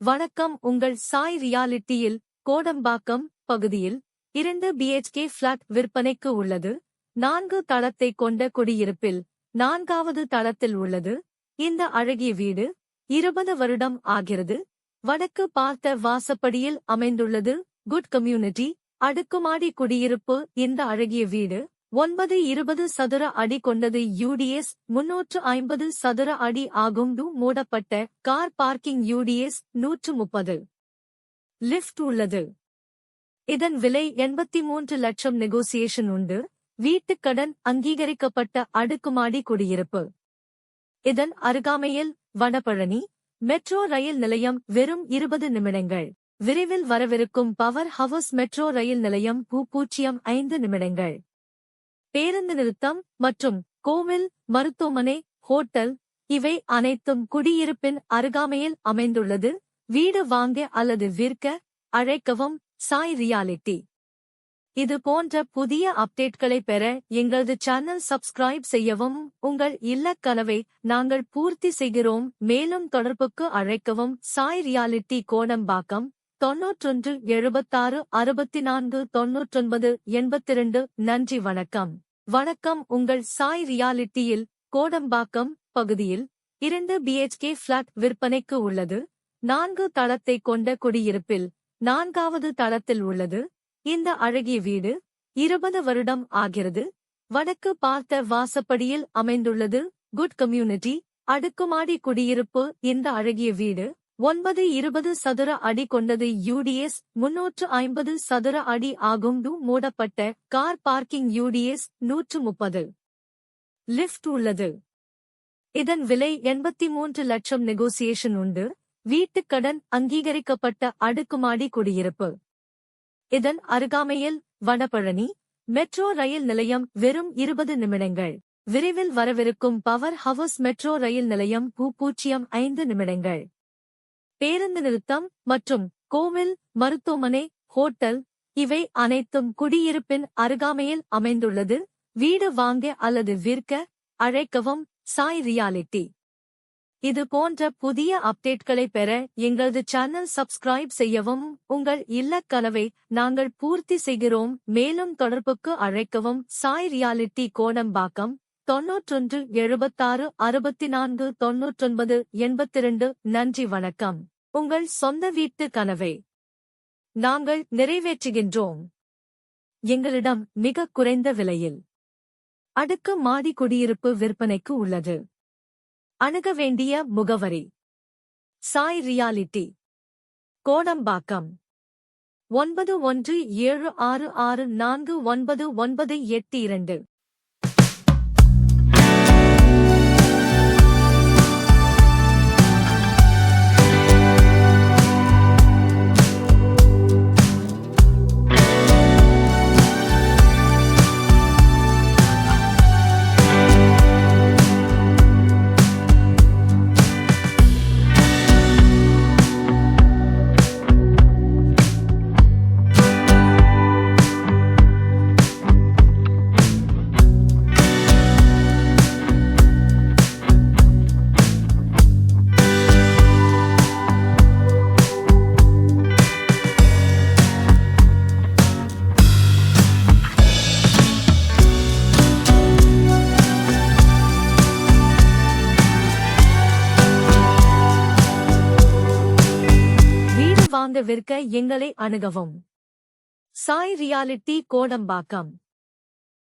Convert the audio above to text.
வணக்கம். உங்கள் சாய் ரியாலிட்டியில் கோடம்பாக்கம் பகுதியில் இரண்டு பிஹெச்கே பிளாட் விற்பனைக்கு உள்ளது. நான்கு தளத்தை கொண்ட குடியிருப்பில் நான்காவது தளத்தில் உள்ளது. இந்த அழகிய வீடு இருபது வருடம் ஆகிறது. வடக்கு பார்த்த வாசப்படியில் அமைந்துள்ளது. குட் கம்யூனிட்டி அடுக்குமாடி குடியிருப்பு. இந்த அழகிய வீடு ஒன்பது இருபது சதுர அடி கொண்டது யூடிஎஸ் முன்னூற்று ஐம்பது சதுர அடி ஆகும். டு மூடப்பட்ட கார் பார்க்கிங் யூடிஎஸ் நூற்று முப்பது. லிஃப்ட் உள்ளது. இதன் விலை எண்பத்தி மூன்று லட்சம் நெகோசியேஷன் உண்டு. வீட்டுக்கடன் அங்கீகரிக்கப்பட்ட அடுக்குமாடி குடியிருப்பு. இதன் அருகாமையில் வனப்பழனி மெட்ரோ ரயில் நிலையம் வெறும் இருபது நிமிடங்கள். விரைவில் வரவிருக்கும் பவர் ஹவுஸ் மெட்ரோ ரயில் நிலையம் பூ பூஜ்ஜியம் ஐந்து நிமிடங்கள். பேருந்து நிறுத்தம் மற்றும் கோவில் மருத்துவமனை ஹோட்டல் இவை அனைத்தும் குடியிருப்பின் அருகாமையில் அமைந்துள்ளது. வீடு வாங்க அல்லது விற்க அழைக்கவும் சாய் ரியாலிட்டி. இது போன்ற புதிய அப்டேட்களை பெற எங்களது சேனல் சப்ஸ்கிரைப் செய்யவும் உங்கள் இல்லக் கனவை நாங்கள் பூர்த்தி செய்கிறோம். மேலும் தொடர்புக்கு அழைக்கவும் சாய் ரியாலிட்டி கோடம்பாக்கம் தொன்னூற்றொன்று எழுபத்தாறு அறுபத்தி நான்கு தொன்னூற்றொன்பது எண்பத்திரண்டு நன்றி வணக்கம். வணக்கம் உங்கள் சாய் ரியாலிட்டியில் கோடம்பாக்கம் பகுதியில் இரண்டு பிஹெச்கே பிளாட் விற்பனைக்கு உள்ளது. நான்கு தளத்தை கொண்ட குடியிருப்பில் நான்காவது தளத்தில் உள்ளது. இந்த அழகிய வீடு இருபது வருடம் ஆகிறது. வடக்கு பார்த்த வாசப்படியில் அமைந்துள்ளது. குட் கம்யூனிட்டி அடுக்குமாடி குடியிருப்பு இந்த அழகிய வீடு. ஒன்பது இருபது சதுர அடி கொண்டது யூடிஎஸ் முன்னூற்று ஐம்பது சதுர அடி ஆகும். டு மூடப்பட்ட கார் பார்க்கிங் யூடிஎஸ் நூற்று முப்பது. லிஃப்ட் உள்ளது. இதன் விலை எண்பத்தி மூன்று லட்சம் நெகோசியேஷன் உண்டு. வீட்டுக்கடன் அங்கீகரிக்கப்பட்ட அடுக்குமாடி குடியிருப்பு. இதன் அருகாமையில் வடபழனி மெட்ரோ ரயில் நிலையம் வெறும் இருபது நிமிடங்கள். விரைவில் வரவிருக்கும் பவர் ஹவுஸ் மெட்ரோ ரயில் நிலையம் பூ பூஜ்ஜியம் ஐந்து நிமிடங்கள். பேருந்து நிறுத்தம் மற்றும் கோவில் மருத்துவமனை ஹோட்டல் இவை அனைத்தும் குடியிருப்பின் அருகாமையில் அமைந்துள்ளது. வீடு வாங்க அல்லது விற்க அழைக்கவும் சாய் ரியாலிட்டி. இது போன்ற புதிய அப்டேட்களை பெற எங்களது சேனல் சப்ஸ்கிரைப் செய்யவும் உங்கள் இல்லக்கனவை நாங்கள் பூர்த்தி செய்கிறோம். மேலும் தொடர்புக்கு அழைக்கவும் சாய் ரியாலிட்டி கோடம்பாக்கம். தொன்னூற்றொன்று எழுபத்தாறு அறுபத்தி நான்கு தொன்னூற்றொன்பது எண்பத்திரண்டு நன்றி வணக்கம். உங்கள் சொந்த வீட்டு கனவை நாங்கள் நிறைவேற்றுகின்றோம். எங்களிடம் மிக குறைந்த விலையில் அடுக்கு மாடி குடியிருப்பு விற்பனைக்கு உள்ளது. அணுக வேண்டிய முகவரி சாய் ரியாலிட்டி கோடம்பாக்கம். ஒன்பது ஒன்று ஏழு ஆறு ஆறு நான்கு ஒன்பது ஒன்பது எட்டு இரண்டு. வாங்க விற்க எங்களை அணுகவும். சாய் ரியாலிட்டி கோடம்பாக்கம்.